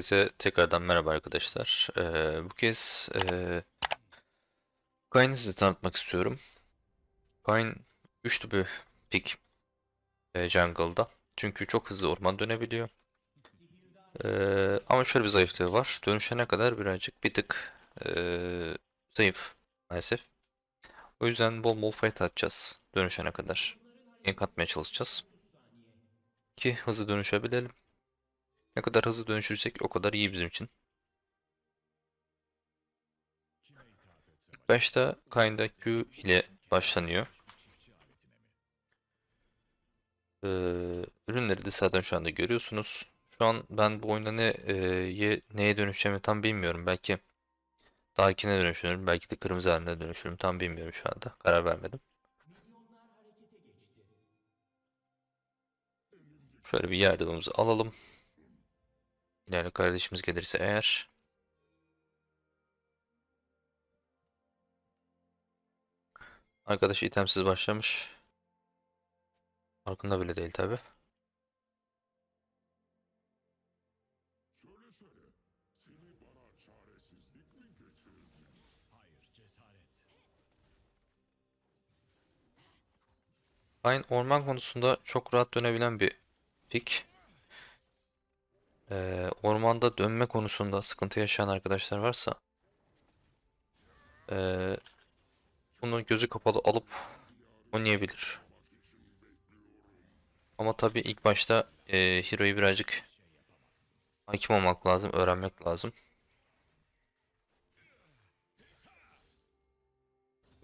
Herkese tekrardan merhaba arkadaşlar. Ee, bu kez ee, Kayn'ı size tanıtmak istiyorum. Kayn güçlü bir pick ee, jungle'da. Çünkü çok hızlı orman dönebiliyor. Ee, ama şöyle bir zayıflığı var. Dönüşene kadar birazcık bir tık ee, zayıf maalesef. O yüzden bol bol fight atacağız dönüşene kadar. Gank atmaya çalışacağız. Ki hızlı dönüşebilelim. Ne kadar hızlı dönüşürsek o kadar iyi bizim için. İlk başta Kayn'da Q ile başlanıyor. Ee, ürünleri de zaten şu anda görüyorsunuz. Şu an ben bu oyunda ne e, ye- neye dönüşeceğimi tam bilmiyorum. Belki Darkin'e dönüşürüm, belki de kırmızı haline dönüşürüm. Tam bilmiyorum şu anda. Karar vermedim. Şöyle bir yardımımızı alalım. İleride kardeşimiz gelirse eğer. Arkadaş itemsiz başlamış. Farkında bile değil tabi. Aynı orman konusunda çok rahat dönebilen bir pick. Ee, ormanda dönme konusunda sıkıntı yaşayan arkadaşlar varsa ee, bunu gözü kapalı alıp oynayabilir. Ama tabii ilk başta ee, Hero'yu birazcık hakim olmak lazım, öğrenmek lazım.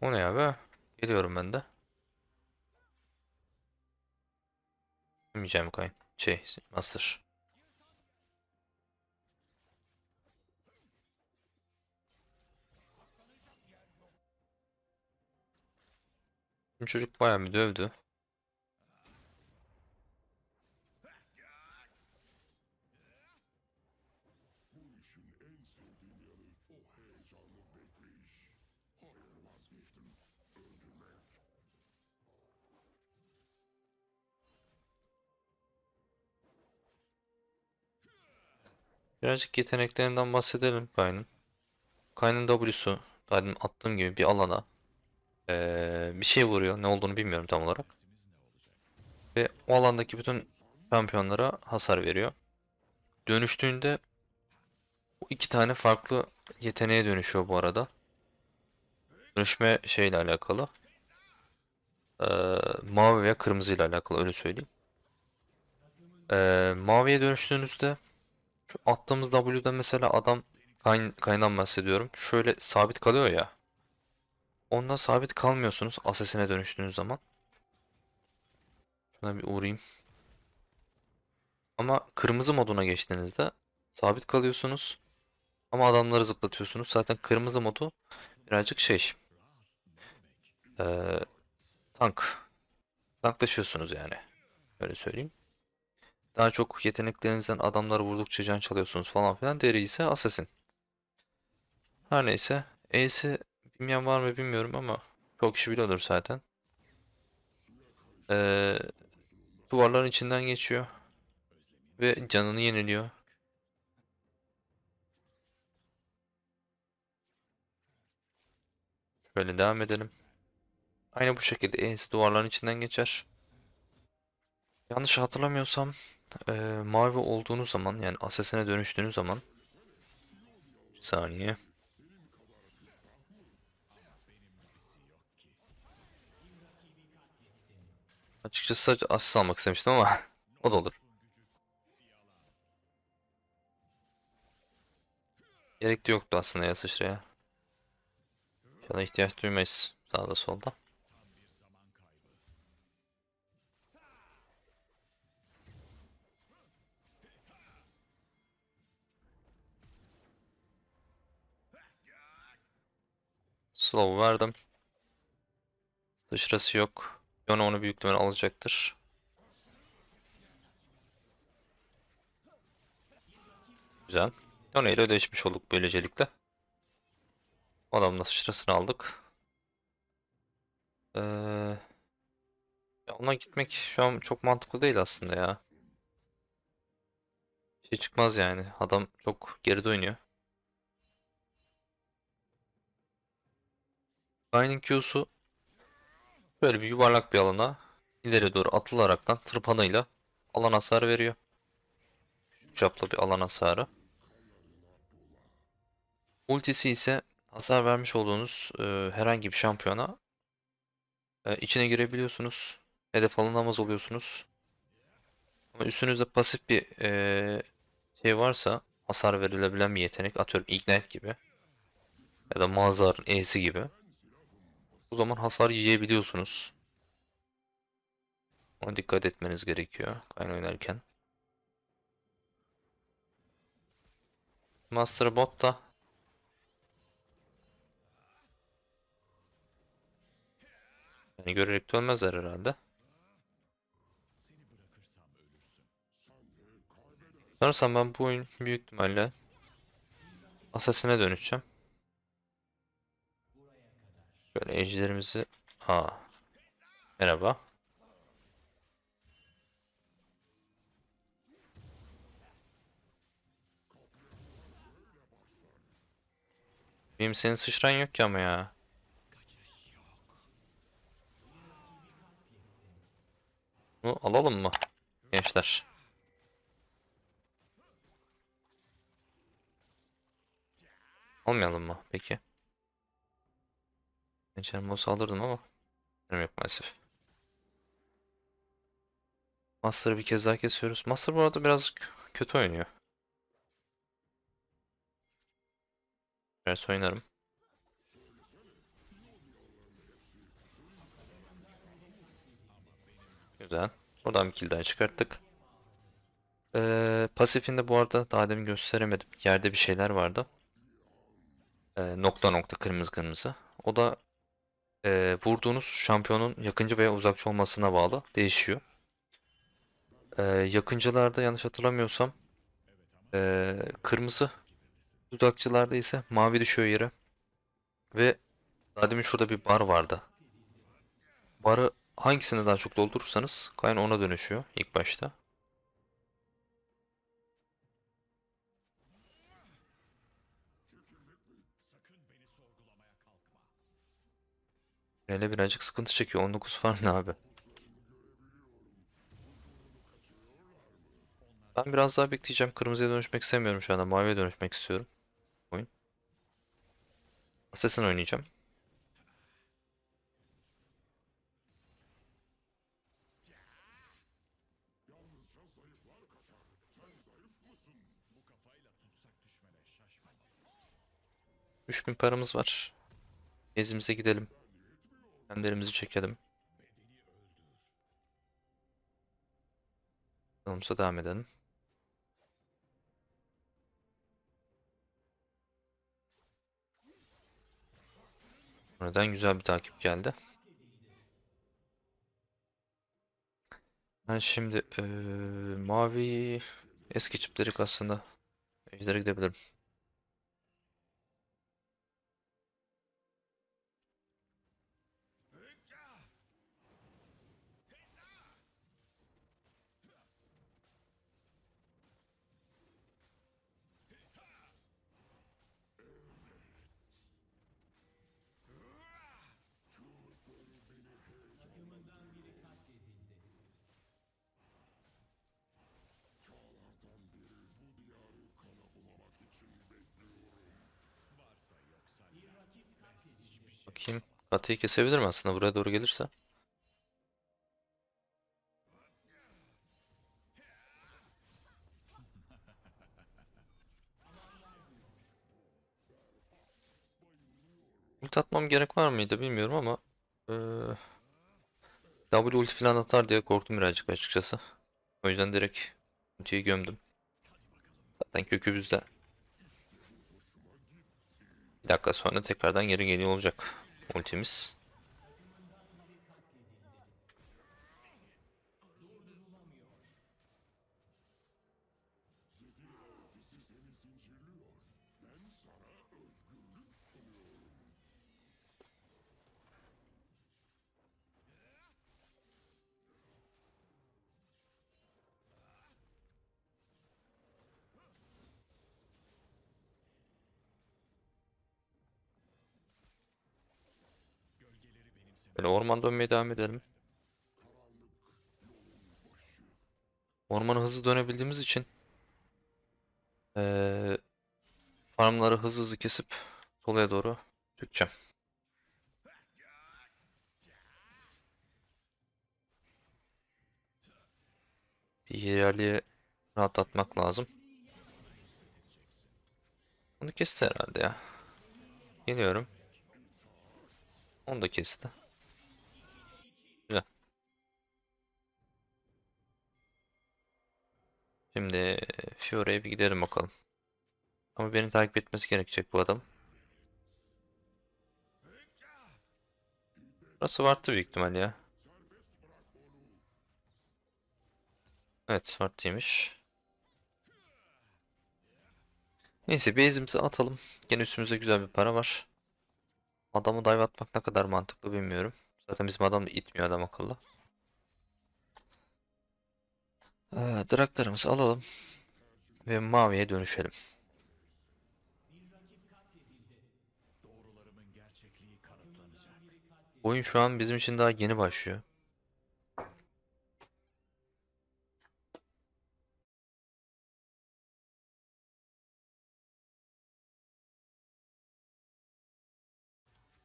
O ne ya be? Geliyorum ben de. Yemeyeceğim kayın. Şey, Master. Şimdi çocuk bayağı bir dövdü. Birazcık yeteneklerinden bahsedelim Kayn'ın. Kayn'ın W'su, demin attığım gibi bir alana ee, bir şey vuruyor. Ne olduğunu bilmiyorum tam olarak. Ve o alandaki bütün şampiyonlara hasar veriyor. Dönüştüğünde bu iki tane farklı yeteneğe dönüşüyor bu arada. Dönüşme şeyle alakalı. Ee, mavi veya kırmızı ile alakalı öyle söyleyeyim. Ee, maviye dönüştüğünüzde şu attığımız W'da mesela adam kayn kaynan bahsediyorum. Şöyle sabit kalıyor ya. Onda sabit kalmıyorsunuz asesine dönüştüğünüz zaman. Şuna bir uğrayayım. Ama kırmızı moduna geçtiğinizde sabit kalıyorsunuz. Ama adamları zıplatıyorsunuz. Zaten kırmızı modu birazcık şey. eee, tank. Tanklaşıyorsunuz yani. Öyle söyleyeyim. Daha çok yeteneklerinizden adamları vurdukça can çalıyorsunuz falan filan. Deri ise assassin. Her neyse. E'si bilmeyen var mı bilmiyorum ama çok kişi biliyordur zaten. Ee, duvarların içinden geçiyor ve canını yeniliyor. Şöyle devam edelim. Aynı bu şekilde E'si duvarların içinden geçer. Yanlış hatırlamıyorsam ee, mavi olduğunuz zaman yani asesine dönüştüğünüz zaman bir saniye. Açıkçası sadece asist almak istemiştim ama o da olur. Gerek de yoktu aslında ya sıçraya. İnşallah ihtiyaç duymayız sağda solda. Slow verdim. Sıçrası yok. Yone onu büyük ihtimalle alacaktır. Güzel. Yone ile ödeşmiş olduk böylelikle. Adamın da sıçrasını aldık. Ee, ona gitmek şu an çok mantıklı değil aslında ya. şey çıkmaz yani. Adam çok geride oynuyor. Kayn'in Q'su böyle bir yuvarlak bir alana ileri doğru atılaraktan tırpanıyla alan hasarı veriyor. Çaplı bir alan hasarı. Ultisi ise hasar vermiş olduğunuz e, herhangi bir şampiyona e, içine girebiliyorsunuz. Hedef alınamaz oluyorsunuz. Ama üstünüzde pasif bir e, şey varsa hasar verilebilen bir yetenek atıyorum Ignite gibi ya da Mazhar'ın E'si gibi o zaman hasar yiyebiliyorsunuz. Ona dikkat etmeniz gerekiyor Kayn oynarken. Master Bot da yani görerek de ölmezler herhalde. Sanırsam ben bu oyun büyük ihtimalle Assassin'e dönüşeceğim. Böyle ejderimizi... Aa. Merhaba. Benim senin sıçran yok ki ama ya. Bunu alalım mı? Gençler. Almayalım mı? Peki. Geçen boss alırdım ama benim yok maalesef. Master'ı bir kez daha kesiyoruz. Master bu arada biraz kötü oynuyor. Biraz oynarım. Güzel. Buradan bir kill daha çıkarttık. Ee, pasifinde bu arada daha demin gösteremedim. Yerde bir şeyler vardı. Ee, nokta nokta kırmızı kırmızı. O da e, vurduğunuz şampiyonun yakıncı veya uzakçı olmasına bağlı değişiyor. Ee, yakıncılarda yanlış hatırlamıyorsam e, kırmızı uzakçılarda ise mavi düşüyor yere. Ve daha demin şurada bir bar vardı. Barı hangisini daha çok doldurursanız Kayn ona dönüşüyor ilk başta. Hele birazcık sıkıntı çekiyor. 19 farm ne abi? Ben biraz daha bekleyeceğim. Kırmızıya dönüşmek istemiyorum şu anda. Maviye dönüşmek istiyorum. Oyun. Assassin oynayacağım. Üç bin paramız var. Gezimize gidelim. Hemlerimizi çekelim. Yolumuza devam edelim. Buradan güzel bir takip geldi. Ben şimdi eee, mavi eski çipleri aslında ejdere gidebilirim. Katıyı kesebilirim aslında buraya doğru gelirse. Ult atmam gerek var mıydı bilmiyorum ama eee W ulti falan atar diye korktum birazcık açıkçası. O yüzden direkt ultiyi gömdüm. Zaten kökü bizde. Bir dakika sonra tekrardan geri geliyor olacak ultimiz. Böyle orman dönmeye devam edelim. Ormanı hızlı dönebildiğimiz için eee farmları hızlı hızlı kesip solaya doğru dökeceğim. Bir yerliğe rahatlatmak lazım. Onu kesti herhalde ya. Geliyorum. Onu da kesti. Şimdi Fiore'ye bir gidelim bakalım. Ama beni takip etmesi gerekecek bu adam. Burası vardı büyük ihtimal ya. Evet vartıymış. Neyse base'imizi atalım. Gene üstümüzde güzel bir para var. Adamı dive atmak ne kadar mantıklı bilmiyorum. Zaten bizim adam da itmiyor adam akıllı. Ee, Draktarımızı alalım. Ve maviye dönüşelim. Oyun şu an bizim için daha yeni başlıyor.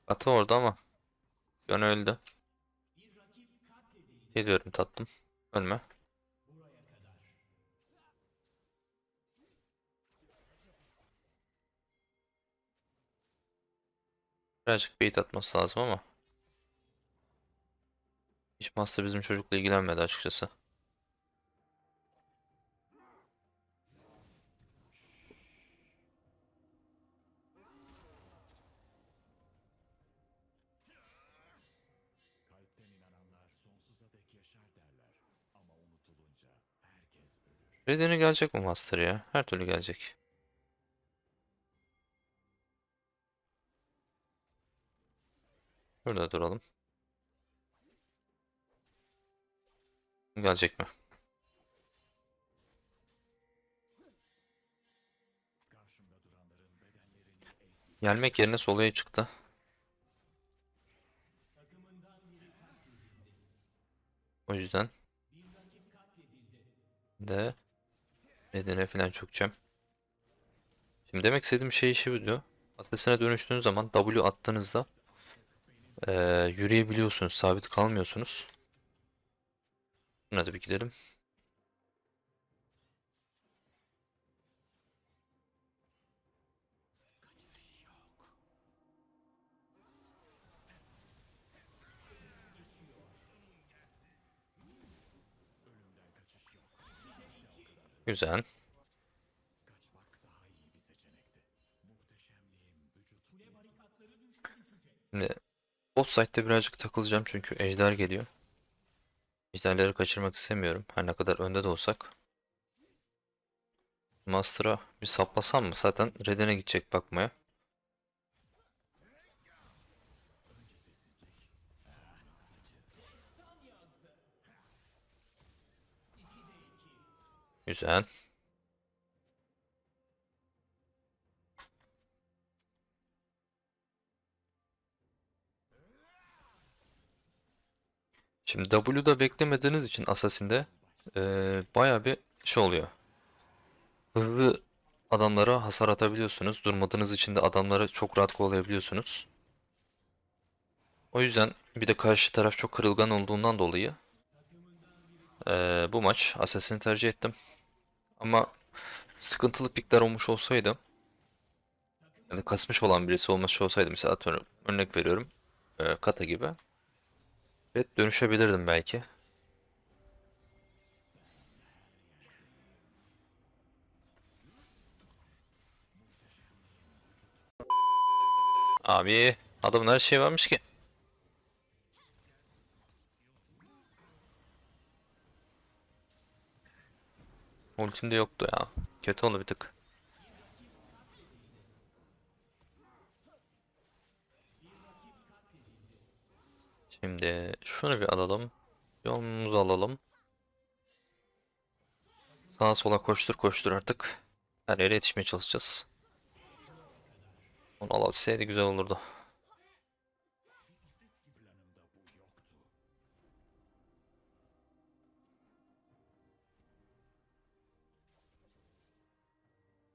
Atı orada ama. Yön öldü. Geliyorum tatlım. Ölme. Birazcık bait atması lazım ama. Hiç Master bizim çocukla ilgilenmedi açıkçası. Redene gelecek mi Master ya? Her türlü gelecek. Burada duralım. Gelecek mi? Gelmek yerine solaya çıktı. O yüzden de nedene falan çökeceğim. Şimdi demek istediğim şey şu buydu. Asesine dönüştüğünüz zaman W attığınızda eee, yürüyebiliyorsunuz. Sabit kalmıyorsunuz. Buna da bir gidelim. Güzel. Kaçmak daha iyi bir seçenekti. Muhteşemliğim vücut Şimdi boss site'de birazcık takılacağım çünkü ejder geliyor. Ejderleri kaçırmak istemiyorum. Her ne kadar önde de olsak. Master'a bir saplasam mı? Zaten Reden'e gidecek bakmaya. Güzel. Şimdi W'da beklemediğiniz için Assassin'de eee baya bir şey oluyor. Hızlı adamlara hasar atabiliyorsunuz. Durmadığınız için de adamları çok rahat kovalayabiliyorsunuz. O yüzden bir de karşı taraf çok kırılgan olduğundan dolayı eee, bu maç Assassin'i tercih ettim. Ama sıkıntılı pikler olmuş olsaydı yani kasmış olan birisi olmuş olsaydı mesela atıyorum örnek veriyorum eee, Kata gibi Evet dönüşebilirdim belki. Abi adamın her şey varmış ki. Ultim de yoktu ya. Kötü oldu bir tık. Şimdi şunu bir alalım. Yolumuzu alalım. Sağa sola koştur koştur artık. Her yere yetişmeye çalışacağız. Onu alabilseydi güzel olurdu.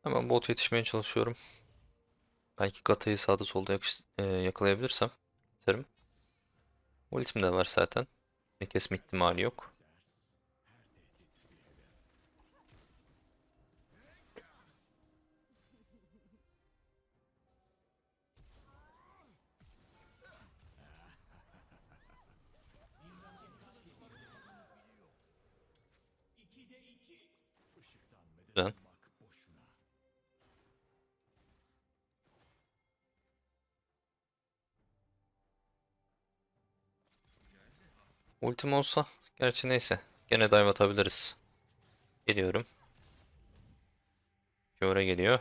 Hemen bot yetişmeye çalışıyorum. Belki Gata'yı sağda solda yakalayabilirsem. Biterim. Ultim de var zaten. Kesme ihtimali yok. Ultim olsa gerçi neyse. Gene dive atabiliriz. Geliyorum. Fiora geliyor.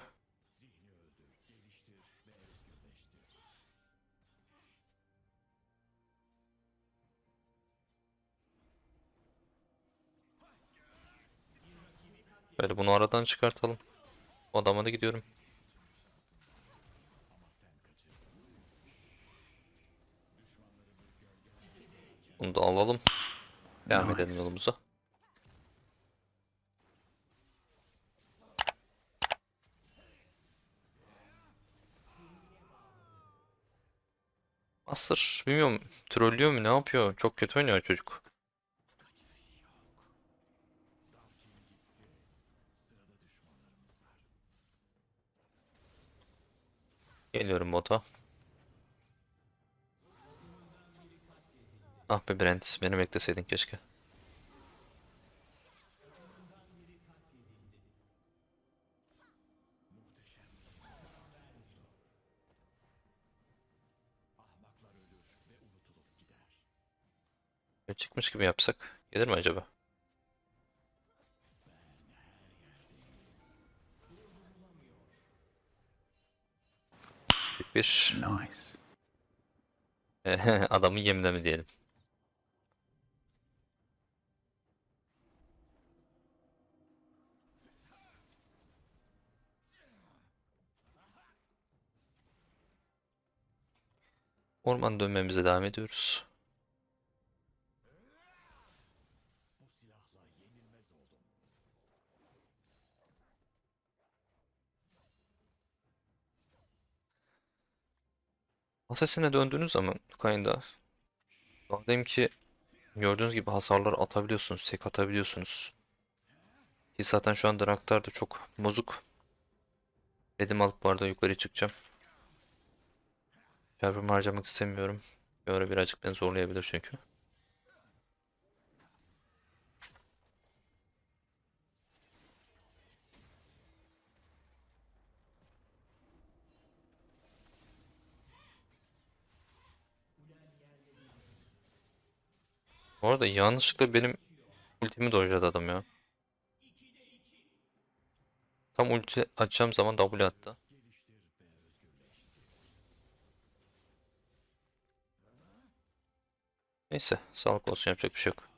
Böyle bunu aradan çıkartalım. O adama da gidiyorum. Bunu da alalım. Devam edelim yolumuza. Master bilmiyorum trollüyor mu ne yapıyor? Çok kötü oynuyor çocuk. Geliyorum bota. Ah be Brent, beni bekleseydin keşke. Çıkmış gibi yapsak gelir mi acaba? Bir Nice. adamı yemle mi diyelim. Orman dönmemize devam ediyoruz. Assassin'e döndüğünüz zaman Kayn'da Diyeyim ki gördüğünüz gibi hasarlar atabiliyorsunuz, tek atabiliyorsunuz. Ki zaten şu an Draktar da çok bozuk. Dedim alıp bu arada yukarı çıkacağım. Çarpımı harcamak istemiyorum. Bir birazcık beni zorlayabilir çünkü. Bu arada yanlışlıkla benim ultimi dojladı adam ya. Tam ulti açacağım zaman W attı. Neyse, sağlık olsun yapacak bir şey yok.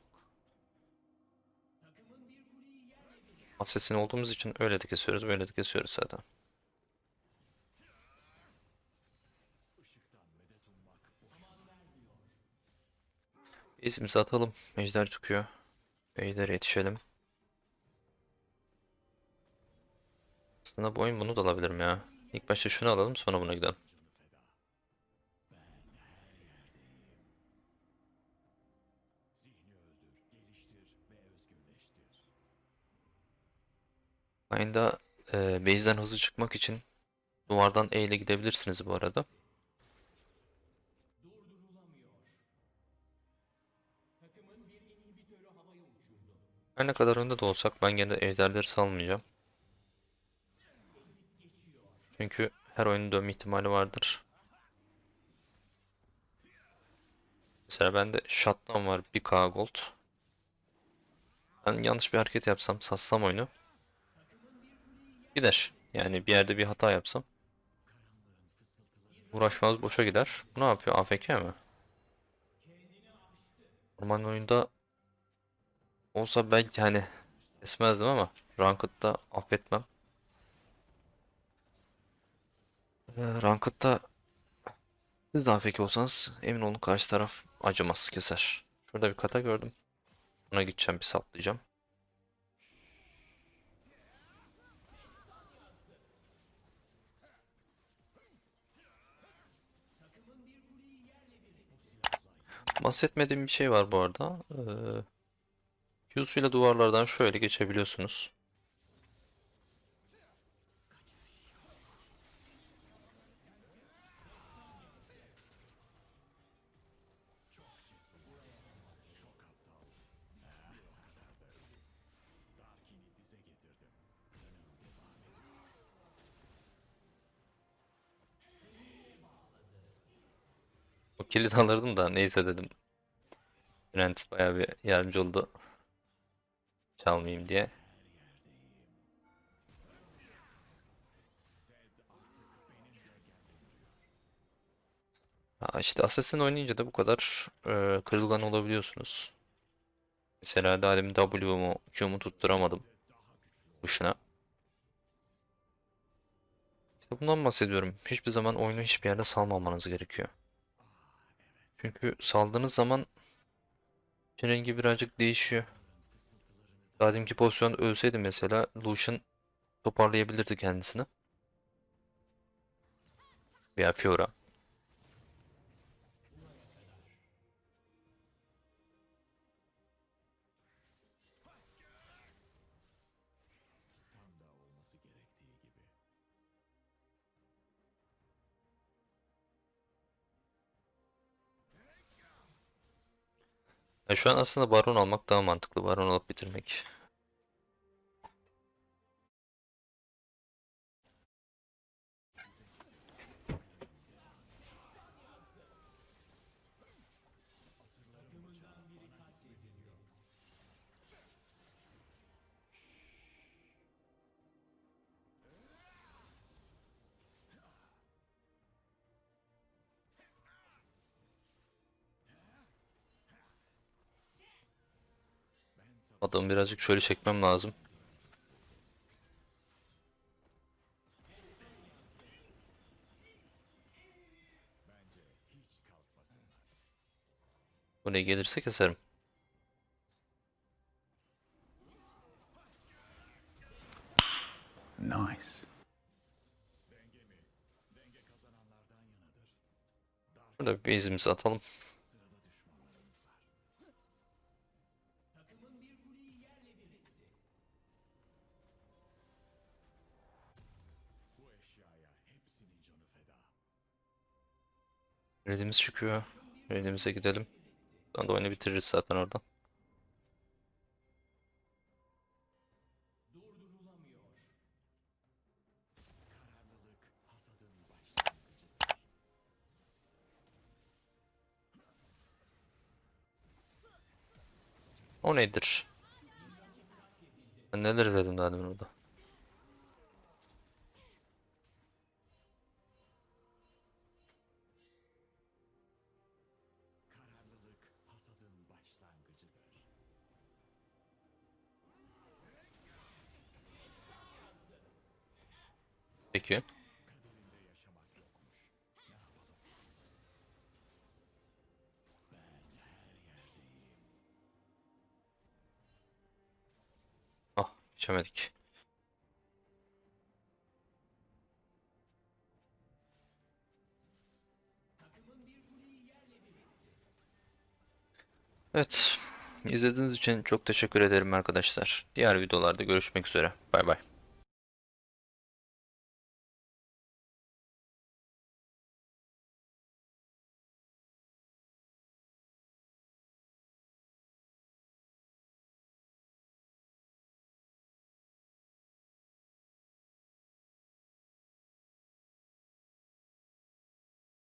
Assassin olduğumuz için öyle de kesiyoruz, böyle de kesiyoruz zaten. İmza atalım. Ejder çıkıyor. Ejder'e yetişelim. Aslında bu oyun bunu da alabilirim ya. İlk başta şunu alalım sonra buna gidelim. Aynı e, base'den hızlı çıkmak için duvardan E ile gidebilirsiniz bu arada. Her ne kadar önde de olsak ben gene de ejderleri salmayacağım. Çünkü her oyunun dönme ihtimali vardır. Mesela bende shutdown var 1k gold. Ben yanlış bir hareket yapsam, sassam oyunu. Gider. Yani bir yerde bir hata yapsam. Uğraşmaz boşa gider. Bu ne yapıyor? AFK mi? Normal oyunda olsa belki hani kesmezdim ama Ranked'da affetmem. Ee, Ranked'da siz de AFK olsanız emin olun karşı taraf acımaz keser. Şurada bir kata gördüm. Buna gideceğim bir saplayacağım. Bahsetmediğim bir şey var bu arada. Ee, Q'suyla duvarlardan şöyle geçebiliyorsunuz. Kilit alırdım da neyse dedim. Brent bayağı bir yardımcı oldu. Çalmayayım diye. Ha işte Assassin oynayınca da bu kadar e, kırılgan olabiliyorsunuz. Mesela demin W'mu Q'mu tutturamadım. Kuşuna. İşte bundan bahsediyorum. Hiçbir zaman oyunu hiçbir yerde salmamanız gerekiyor. Çünkü saldığınız zaman için rengi birazcık değişiyor. Daha deminki pozisyonda ölseydi mesela Lucian toparlayabilirdi kendisini. Veya Fiora. Ya şu an aslında Baron almak daha mantıklı. Baron alıp bitirmek. Adamı birazcık şöyle çekmem lazım. Kalkmasınlar. Buraya gelirse keserim. Nice. Burada bir base'imizi atalım. Redimiz çıkıyor. Redimize gidelim. Sonra da oyunu bitiririz zaten oradan. O nedir? Ben neler dedim daha demin orada. Yerdeyim. Ah geçemedik. Evet. İzlediğiniz için çok teşekkür ederim arkadaşlar. Diğer videolarda görüşmek üzere. Bay bay.